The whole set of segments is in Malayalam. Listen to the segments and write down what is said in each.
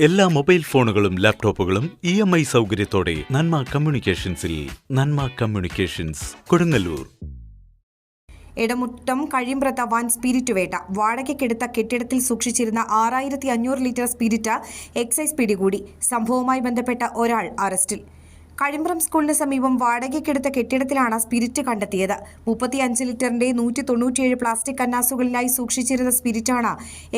എല്ലാ മൊബൈൽ ഫോണുകളും ലാപ്ടോപ്പുകളും ഇ എം ഐ സൗകര്യത്തോടെ നന്മ കമ്മ്യൂണിക്കേഷൻസിൽ നന്മ കമ്മ്യൂണിക്കേഷൻസ് കൊടുങ്ങല്ലൂർ. ഇടമുറ്റം കഴിമ്പ്രത്ത വൻ സ്പിരിറ്റ് വേട്ട. വാടകയ്ക്കെടുത്ത കെട്ടിടത്തിൽ സൂക്ഷിച്ചിരുന്ന ആറായിരത്തി അഞ്ഞൂറ് ലിറ്റർ സ്പിരിറ്റ് എക്സൈസ് പിടികൂടി. സംഭവവുമായി ബന്ധപ്പെട്ട ഒരാൾ അറസ്റ്റിൽ. കഴിമ്പ്രം സ്കൂളിന് സമീപം വാടകയ്ക്കെടുത്ത കെട്ടിടത്തിലാണ് സ്പിരിറ്റ് കണ്ടെത്തിയത്. മുപ്പത്തിയഞ്ച് ലിറ്ററിന്റെ നൂറ്റി തൊണ്ണൂറ്റിയേഴ് പ്ലാസ്റ്റിക് കന്നാസുകളിലായി സൂക്ഷിച്ചിരുന്ന സ്പിരിറ്റാണ്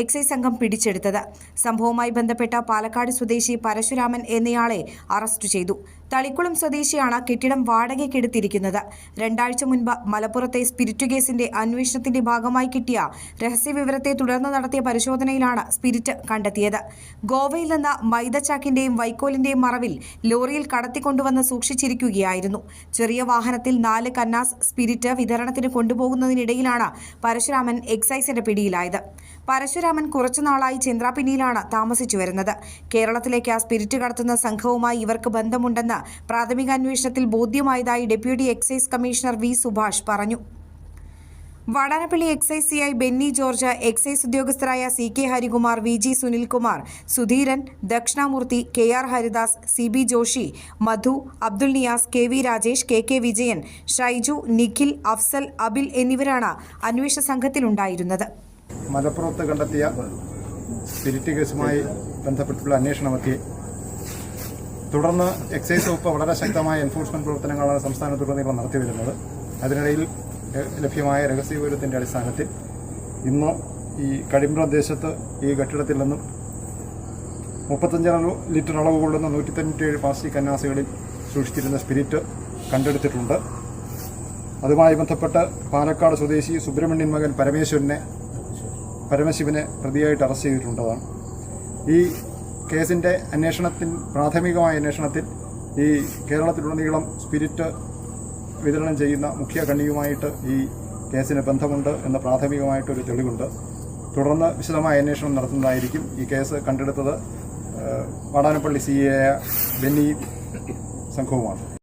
എക്സൈസ് സംഘം പിടിച്ചെടുത്തത്. സംഭവവുമായി ബന്ധപ്പെട്ട പാലക്കാട് സ്വദേശി പരശുരാമൻ എന്നയാളെ അറസ്റ്റ് ചെയ്തു. തളിക്കുളം സ്വദേശിയാണ് കെട്ടിടം വാടകയ്ക്കെടുത്തിരിക്കുന്നത്. രണ്ടാഴ്ച മുൻപ് മലപ്പുറത്തെ സ്പിരിറ്റ് കേസിന്റെ അന്വേഷണത്തിന്റെ ഭാഗമായി കിട്ടിയ രഹസ്യ വിവരത്തെ തുടർന്ന് നടത്തിയ പരിശോധനയിലാണ് സ്പിരിറ്റ് കണ്ടെത്തിയത്. ഗോവയിൽ നിന്ന് മൈദച്ചാക്കിന്റെയും വൈക്കോലിന്റെയും മറവിൽ ലോറിയിൽ കടത്തിക്കൊണ്ടുവന്ന് സൂക്ഷിച്ചിരിക്കുകയായിരുന്നു. ചെറിയ വാഹനത്തിൽ നാല് കന്നാസ് സ്പിരിറ്റ് വിതരണത്തിന് കൊണ്ടുപോകുന്നതിനിടയിലാണ് പരശുരാമൻ എക്സൈസിന്റെ പിടിയിലായത്. പരശുരാമൻ കുറച്ചുനാളായി ചെന്ത്രാപിന്നിയിലാണ് താമസിച്ചു വരുന്നത് കേരളത്തിലേക്ക് ആ സ്പിരിറ്റ് കടത്തുന്ന സംഘവുമായി ഇവർക്ക് ബന്ധമുണ്ടെന്ന് പ്രാഥമിക അന്വേഷണത്തിൽ ബോധ്യമായതായി deputy excise commissioner V Subhash പറഞ്ഞു. Vadanappally excise CI Benny George excise ഉദ്യോഗസ്ഥരായ C K Harikumar V G Sunilkumar Sudheeran Dakshinamoorthy K R Haridas C B Joshi Madhu Abdul Niyas K V Rajesh K K Vijayan Shaiju Nikhil Afsal Abil എന്നിവരാണ് അന്വേഷണ സംഘത്തിലുണ്ടായിരുന്നത്. മലപ്പുറത്ത് കണ്ടെത്തിയ കേസുമായി ബന്ധപ്പെട്ടുള്ള അന്വേഷണമൊക്കെ തുടർന്ന് എക്സൈസ് വകുപ്പ് വളരെ ശക്തമായ എൻഫോഴ്സ്മെന്റ് പ്രവർത്തനങ്ങളാണ് സംസ്ഥാനത്തുടനീളം നടത്തി വരുന്നത് അതിനിടയിൽ ലഭ്യമായ രഹസ്യവിവരത്തിന്റെ അടിസ്ഥാനത്തിൽ ഇന്ന് ഈ കഴിമ്പ്രം ദേശത്ത് ഈ കെട്ടിടത്തിൽ നിന്നും മുപ്പത്തഞ്ച് ലിറ്റർ അളവ് കൊള്ളുന്ന നൂറ്റി തൊണ്ണൂറ്റിയേഴ് പ്ലാസ്റ്റിക് കന്നാസുകളിൽ സൂക്ഷിച്ചിരുന്ന സ്പിരിറ്റ് കണ്ടെടുത്തിട്ടുണ്ട്. അതുമായി ബന്ധപ്പെട്ട് പാലക്കാട് സ്വദേശി സുബ്രഹ്മണ്യൻ മകൻ പരമേശ്വരനെ പരമശിവനെ പ്രതിയായിട്ട് അറസ്റ്റ് ചെയ്തിട്ടുണ്ടതാണ് ഈ കേസിന്റെ അന്വേഷണത്തിൽ പ്രാഥമികമായ അന്വേഷണത്തിൽ ഈ കേരളത്തിലുടനീളം സ്പിരിറ്റ് വിതരണം ചെയ്യുന്ന മുഖ്യ കണ്ണിയുമായിട്ട് ഈ കേസിന് ബന്ധമുണ്ട് എന്ന പ്രാഥമികമായിട്ടൊരു തെളിവുണ്ട്. തുടർന്ന് വിശദമായ അന്വേഷണം നടത്തുന്നതായിരിക്കും ഈ കേസ് കണ്ടെടുത്തത്. Vadanappally C A Benny സംഘവുമാണ്.